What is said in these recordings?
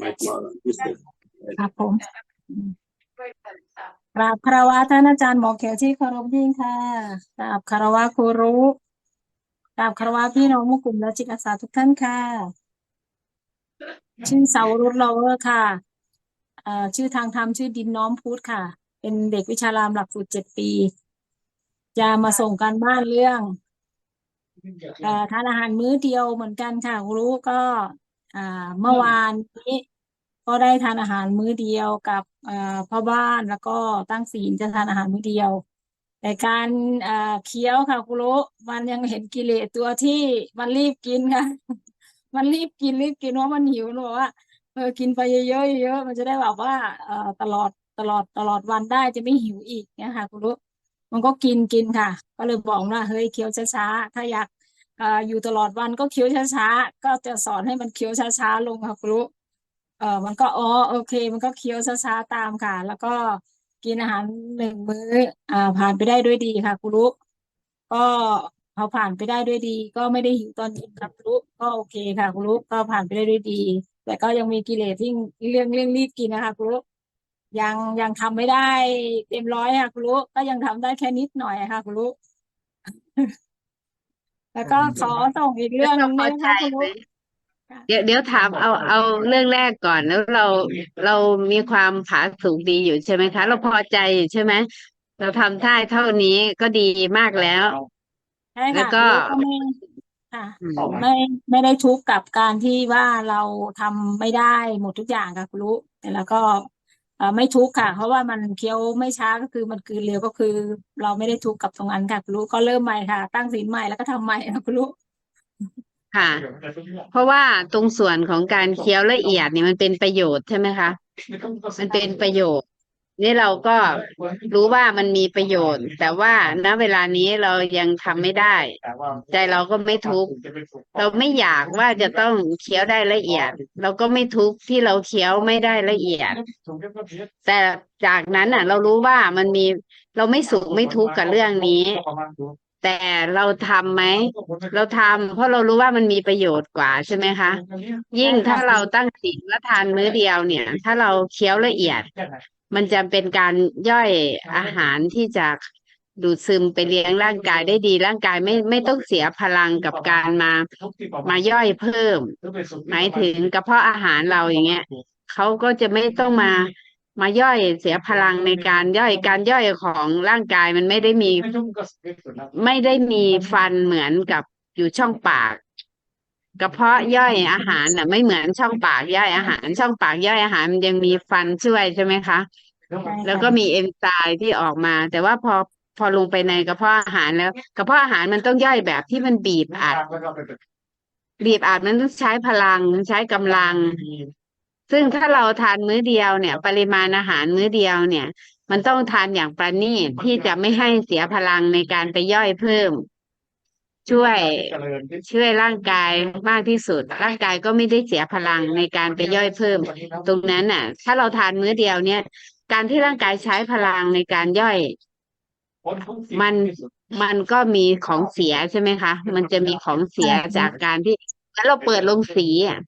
Mike Mara. Just it. ครับผมกราบคารวะท่านอาจารย์หมอเขียวที่เคารพยิ่งค่ะกราบคารวะครูรู้กราบคารวะพี่น้องมุกลุ่มและจิตอาสาทุกท่านค่ะ ชื่อเสาวรุตลาเวอร์ค่ะเอ่อชื่อทางธรรมชื่อดินน้อมพุทธค่ะ เป็นเด็กวิชารามหลักสูตรเจ็ดปี จะมาส่งการบ้านเรื่อง เอ่อทานอาหารมื้อเดียวเหมือนกันค่ะครูรู้ก็ อ่าเมื่อวานนี้ ก็ได้ทานอาหารมื้อเดียวกับพ่อบ้านแล้วก็ตั้งศีลจะทานอาหารมื้อเดียว แต่การเคี้ยวค่ะครูรู้มันยังเห็นกิเลสตัวที่มันรีบกินค่ะ มันรีบกินรีบกินเพราะมันหิวหนูว่าเออกินไปเยอะๆเยอะๆมันจะได้แบบว่าเอ่อตลอดตลอดตลอดวันได้จะไม่หิวอีกเนี่ยค่ะครูรู้มันก็กินกินค่ะ ก็เลยบอกว่าเฮ้ยเคี้ยวช้าๆถ้าอยากเอ่ออยู่ตลอดวันก็เคี้ยวช้าๆก็จะสอนให้มันเคี้ยวช้าๆลงค่ะครูรู้ เออมันก็อ๋อโอเค มันก็เคี้ยวช้าๆตามค่ะ แล้วก็กินอาหารหนึ่งมื้อ อ่า ผ่านไปได้ด้วยดีค่ะครูรุก็พอผ่านไปได้ด้วยดี ก็ไม่ได้หิวตอนเย็นครับครูรุก็โอเคค่ะครูรุก็ผ่านไปได้ด้วยดี แต่ก็ยังมีกิเลสที่เรื่องเรื่องรีบกินนะคะครูรุยังยังทำไม่ได้เต็มร้อยค่ะครูรุก็ยังทำได้แค่นิดหน่อยค่ะครูรุแล้วก็ขอส่งอีกเรื่องหนึงพได้อไหมใจคะครูไหมรุ เดี๋ยวเดี๋ยวถามเอาเอาเรื่องแรกก่อนแล้วเราเรามีความผาสุกดีอยู่ใช่ไหมคะ เราพอใจอยู่ใช่ไหมเราทำได้เท่านี้ก็ดีมากแล้ว ใช่แล้วค่ะก็ครูรุก็ไม่ค่ะ อืมไม่ไม่ได้ทุกข์กับการที่ว่าเราทำไม่ได้หมดทุกอย่างค่ะคุณรู้แต่แล้วก็เอ่อไม่ทุกข์ค่ะ เพราะว่ามันเคี้ยวไม่ช้าก็คือมันกลืนเร็วก็คือ เราไม่ได้ทุกข์กับตรงนั้นค่ะคุณรู้ก็เริ่มใหม่ค่ะ ตั้งศีลใหม่แล้วก็ทำใหม่ค่ะคุณรู้ ค่ะ เพราะว่าตรงส่วนของการเคี้ยวละเอียดเนี่ยมันเป็นประโยชน์ใช่ไหมคะ มันเป็นประโยชน์ นี่เราก็รู้ว่ามันมีประโยชน์ แต่ว่าณเวลานี้เรายังทำไม่ได้ ใจเราก็ไม่ทุกข์เราไม่อยากว่าจะต้องเคี้ยวได้ละเอียด เราก็ไม่ทุกข์ที่เราเคี้ยวไม่ได้ละเอียด แต่จากนั้นอะ เรารู้ว่ามันมีเราไม่สุขไม่ทุกข์กับเรื่องนี้ แต่เราทำไหม เราทำเพราะเรารู้ว่ามันมีประโยชน์กว่าใช่ไหมคะ ยิ่งถ้าเราตั้งศีลว่าทานมื้อเดียวเนี่ย ถ้าเราเคี้ยวละเอียด มันจะเป็นการย่อยอาหารที่จะดูดซึมไปเลี้ยงร่างกายได้ดีร่างกายไม่ไม่ต้องเสียพลังกับการมามาย่อยเพิ่ม หมายถึงกระเพาะอาหารเราอย่างเงี้ยเขาก็จะไม่ต้องมา มาย่อยเสียพลังในการย่อยการย่อยของร่างกายมันไม่ได้มี ไม่ได้มีฟันเหมือนกับอยู่ช่องปากกระเพาะย่อยอาหารน่ะ ไม่เหมือนช่องปากย่อยอาหาร ช่องปากย่อยอาหารมันยังมีฟันช่วยใช่ไหมคะแล้วก็มีเอนไซม์ที่ออกมา แต่ว่าพอพอลงไปในกระเพาะอาหารแล้วกระเพาะอาหารมันต้องย่อยแบบที่มันบีบอัดบีบอัดมันต้องใช้พลังใช้กำลัง ซึ่งถ้าเราทานมื้อเดียวเนี่ย ปริมาณอาหารมื้อเดียวเนี่ย มันต้องทานอย่างประณีตที่จะไม่ให้เสียพลังในการไปย่อยเพิ่ม ช่วยช่วยร่างกายมากที่สุด ร่างกายก็ไม่ได้เสียพลังในการไปย่อยเพิ่ม ตรงนั้นน่ะ ถ้าเราทานมื้อเดียวเนี่ย การที่ร่างกายใช้พลังในการย่อย มันมันก็มีของเสียใช่ไหมคะ มันจะมีของเสียจากการที่แล้วเราเปิดลงสีอะ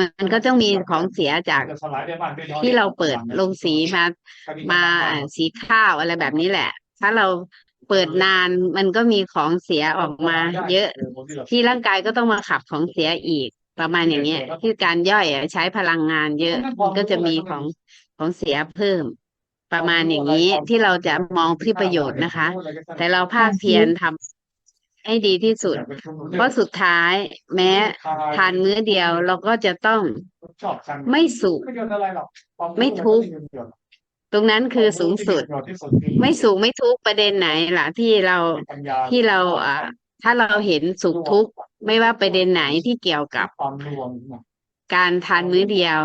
มันก็ต้องมีของเสียจากที่เราเปิดลงสีมามาสีข้าวอะไรแบบนี้แหละ ถ้าเราเปิดนานมันก็มีของเสียออกมา เยอะ ที่ร่างกายก็ต้องมาขับของเสียอีกประมาณอย่างเงี้ยที่การย่อยใช้พลังงานเยอะมันก็จะมีของของเสียเพิ่ม ประมาณอย่างนี้ที่เราจะมองที่ประโยชน์นะคะ แต่เราภาคเพียรทำ ให้ดีที่สุด เพราะสุดท้ายแม้ทานมื้อเดียวเราก็จะต้องไม่สุขไม่ทุกข์ตรงนั้นคือสูงสุด ไม่สุขไม่ทุกประเด็นไหนล่ะที่เราที่เราอ่าถ้าเราเห็นสุขทุกข์ไม่ว่าประเด็นไหนที่เกี่ยวกับการทานมื้อเดียว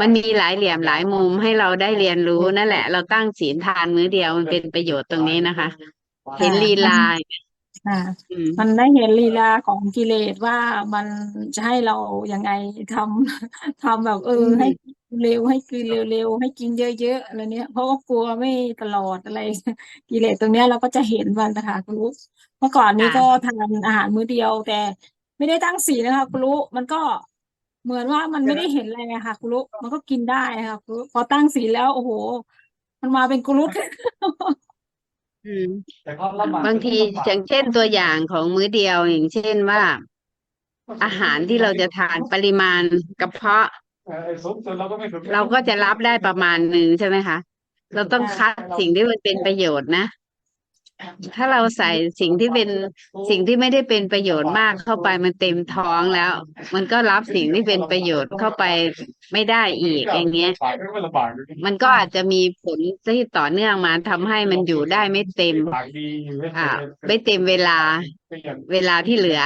มันมีหลายเหลี่ยมหลายมุมให้เราได้เรียนรู้นั่นแหละ เราตั้งศีลทานมื้อเดียวมันเป็นประโยชน์ตรงนี้นะคะ เห็นลีลา อ่าอืมมันได้เห็นลีลาของกิเลสว่ามันจะให้เรายังไงทำทำแบบเออ ให้กินเร็วให้กินเร็วๆให้กินเยอะๆอะไรเนี้ยเพราะว่ากลัวไม่ตลอดอะไร กิเลสตรงเนี้ยเราก็จะเห็นมันนะคะคุณรู้เมื่อก่อนนี้ค่ะก็ทานอาหารมื้อเดียวแต่ไม่ได้ตั้งศีลนะคะคุณรู้มันก็เหมือนว่ามันไม่ได้เห็นอะไรอะค่ะคุณลูกมันก็กินได้ค่ะคุณลูกพอตั้งศีลแล้วโอ้โห มันมาเป็นกุลุต อืม แต่ก็ลำบากบางทีอย่างเช่นตัวอย่างของมื้อเดียวอย่างเช่นว่า อาหารที่เราจะทานปริมาณกระเพาะ เออไอ้สูงสุดเราก็ไม่ถึงเราก็จะรับได้ประมาณหนึ่งใช่ไหมคะ เราต้องคัดสิ่งที่มันเป็นประโยชน์นะ ถ้าเราใส่สิ่งที่เป็นสิ่งที่ไม่ได้เป็นประโยชน์มากเข้าไปมันเต็มท้องแล้ว มันก็รับสิ่งที่เป็นประโยชน์เข้าไปไม่ได้อีกอย่างเงี้ย มันก็อาจจะมีผลที่ต่อเนื่องมาทำให้มันอยู่ได้ไม่เต็มปากดีอยู่ไม่อ่าเต็มไม่เต็มเวลาเวลาที่เหลือ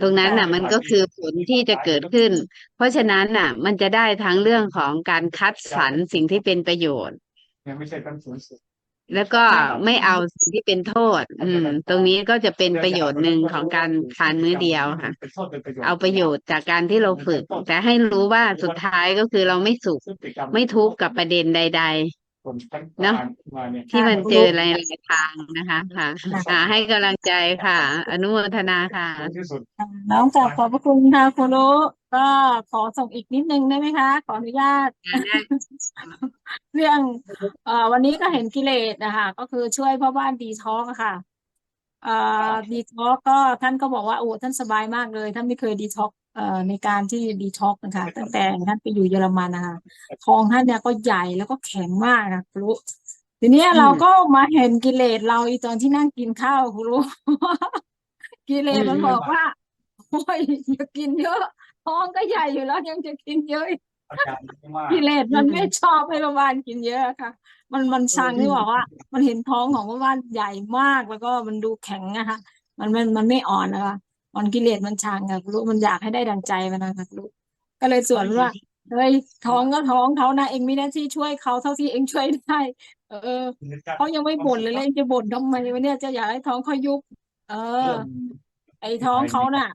ตรงนั้นน่ะ มันก็คือผลที่จะเกิดขึ้น เพราะฉะนั้นน่ะ มันจะได้ทั้งเรื่องของการคัดสรรสิ่งที่เป็นประโยชน์ ยังไม่ใช่ขั้นสูงสุดแล้วก็ไม่เอาสิ่งที่เป็นโทษ อืม ตรงนี้ก็จะเป็นประโยชน์หนึ่งของการทานมื้อเดียวค่ะเป็นโทษเป็นประโยชน์เอาประโยชน์จากการที่เราฝึก แต่ให้รู้ว่าสุดท้ายก็คือเราไม่สุขพฤติกรรไม่ทุกข์กับประเด็นใดคนทั้งเนอะมาเนี่ยๆที่มันเจอหลายๆทางนะคะค่ะอ่าให้กำลังใจค่ะ อนุโมทนาค่ะสูงที่สุดน้องกราบขอบพระคุณค่ะคุณลู กก็ขอส่งอีกนิดนึงได้ไหมคะ ขออนุญาต เรื่องเอ่อวันนี้ก็เห็นกิเลสนะคะก็คือช่วยพ่อบ้านดีท็อกค่ะเอ่อดีท็อกก็ท่านก็บอกว่าโอ้ท่านสบายมากเลยท่านไม่เคยดีท็อกเอ่อในการที่ดีท็อกนะคะตั้งแต่ท่านไปอยู่เยอรมันนะคะท้องท่านเนี่ยก็ใหญ่แล้วก็แข็งมากนะครูทีเนี้ยอืมเราก็มาเห็นกิเลสเราอีตอนที่นั่งกินข้าวครูกิเลสมันบอกว่าโอ้ยอย่ากินเยอะ ท้องก็ใหญ่อยู่แล้วยังจะกินเยอะอีกอาการไม่มากกิเลสมันไม่ชอบให้ประวานกินเยอะค่ะ มันมันชังที่บอกว่า มันเห็นท้องของประวานใหญ่มากแล้วก็มันดูแข็งนะคะมันมันมันไม่อ่อนนะคะมันกิเลสมันชังค่ะรู้มันอยากให้ได้ดังใจมันนะคะรู้ก็เลยสวนว่าเฮ้ยท้องก็ท้องเขานะเองมีหน้าที่ช่วยเขาเท่าที่เองช่วยได้ เออเขายังไม่บ่นเลยเลยเองจะบ่นทำไมวะเนี่ยจะอยากให้ท้องเขายุบ เออ ไอ้ท้องเขาน่ะ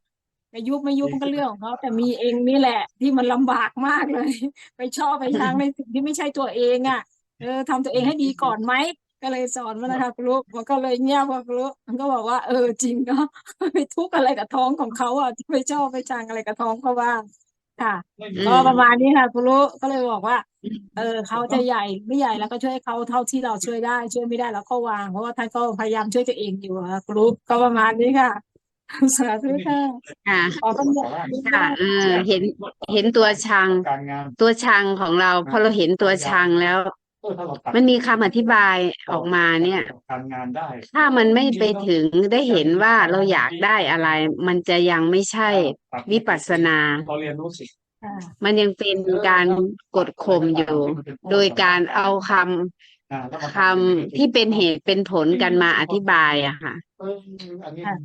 จะยุบไม่ยุบมันก็เรื่องของเขาแต่มีเองนี่แหละ ที่มันลำบากมากเลย ไปชอบไปชังในสิ่งที่ไม่ใช่ตัวเองอะเออทำตัวเองให้ดีก่อนไหมก็เลยสอนมันนะคะครูมันก็เลยเงียบว่าครูมันก็บอกว่า เออจริงเนาะไปทุกข์อะไรกับท้องของเขาอะที่ไปชอบไปชังอะไรกับท้องเขาบ้างค่ะอืก็มประมาณนี้ค่ะครูก็เลยบอกว่า เออเขาจะใหญ่ไม่ใหญ่แล้วก็ช่วยเขาเท่าที่เราช่วยได้ ช่วยไม่ได้เราก็วางเพราะว่าท่านก็พยายามช่วยตัวเองอยู่ค่ะครูก็ประมาณนี้ค่ะ สาธุค่ะค่ะขอคำบอกค่ะเออเห็นเห็นตัวชัง การงานตัวชังของเราพอเราเห็นตัวชังแล้ว เออถ้าเราตัดมันมีคำอธิบายออกมาเนี่ย การงานได้ ถ้ามันไม่ไปถึงได้เห็นว่าเราอยากได้อะไร มันจะยังไม่ใช่วิปัสสนา เราเรียนรู้สิค่ะมันยังเป็นการกดข่มอยู่ โดยการเอาคำอ่าแล้วมาคำที่เป็นเหตุเป็นผลกันมาอธิบายอะค่ะ เอออันนี้ค่ะ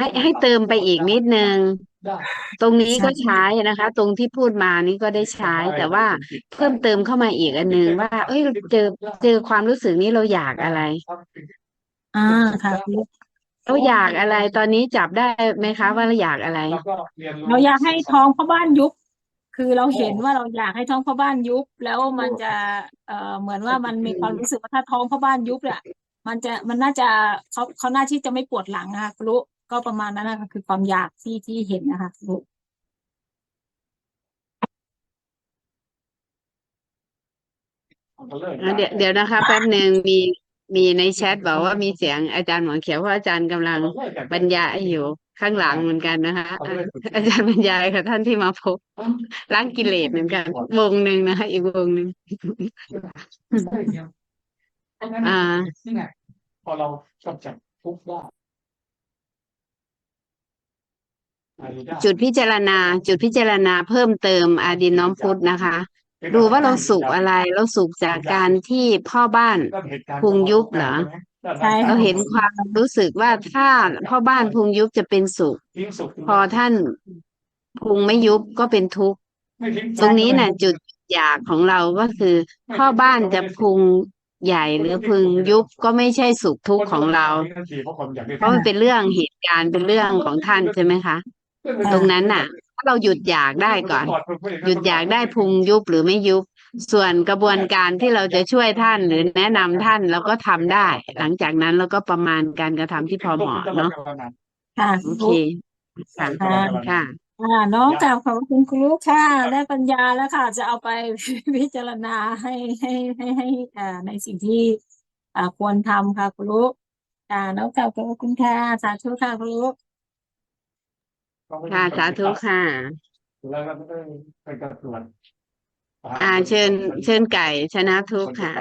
ให้ให้เติมไปอีกนิดนึง ได้ตรงนี้ก็ใช้นะคะ ตรงที่พูดมานี่ก็ได้ใช้ แต่ว่าเพิ่มเติมเข้ามาอีกอันนึงว่า เอ้ยเจอเจอความรู้สึกนี้เราอยากอะไร อ่าค่ะครูเราอยากอะไร ตอนนี้จับได้ไหมคะ ว่าเราอยากอะไร แล้วก็เรียนรู้เราอยากให้ท้องพ่อบ้านยุบ คือเราเห็นว่าเราอยากให้ท้องพ่อบ้านยุบ แล้วมันจะเอ่อเหมือนว่ามันมีความรู้สึกว่าถ้าท้องพ่อบ้านยุบเนี่ยมันจะมันน่าจะเขาเขาน่าที่จะไม่ปวดหลังนะคะครู ก็ประมาณนั้นนะคะคือความอยากที่ที่เห็นนะคะครูอะเดี๋ยวเดี๋ยวนะคะแป๊บหนึ่งมีมีในแชทบอกว่ามีเสียงอาจารย์หมอเขียวเพราะอาจารย์กำลังบรรยายอยู่ข้างหลังเหมือนกันนะคะอะอาจารย์บรรยายค่ะท่านที่มาพบล้างกิเลสเหมือนกัน วงหนึ่งนะคะอีกวงหนึ่ง อ่านี่ไงพอเรากำจัดทุกข์ได้อะไรได้ จุดพิจารณา จุดพิจารณาเพิ่มเติมอาดินน้อมพุทธนะคะ ดูว่าเราสุขอะไร เราสุขจากการที่พ่อบ้านพุงยุบเหรอใช่ค่ะเราเห็นความรู้สึกว่าถ้าพ่อบ้านพุงยุบจะเป็นสุขทิ้งสุขพอท่านพุงไม่ยุบก็เป็นทุกข์ไม่ทิ้ตรงนี้น่ะ จุดอยากของเราก็คือ พ่อบ้านจะพุงใหญ่หรือพุงยุบก็ไม่ใช่สุขทุกข์ของเรา เพราะมันเป็นเรื่องเหตุการณ์เป็นเรื่องของท่านใช่ไหมคะ ตรงนั้นน่ะ ถ้าเราหยุดอยากได้ก่อน หยุดอยากได้พุงยุบหรือไม่ยุบ ส่วนกระบวนการที่เราจะช่วยท่านหรือแนะนำท่านเราก็ทำได้ หลังจากนั้นเราก็ประมาณการกระทำที่พอเหมาะเนาะค่ะโอเคค่ะค่ะอะน้องกล่าวขอบคุณครูค่ะได้ปัญญาแล้วค่ะ จะเอาไปพิจารณาให้ให้ให้ให้อ่ในสิ่งที่อ่าควรทำค่ะครูค่ะน้องกล่าวขอบคุณค่ะสาธุค่ะครู ค่ะสาธุค่ะ แล้วก็ได้ไปกระตรวจอ่าเชิญ เชิญไก่ชนะทุกค่ะ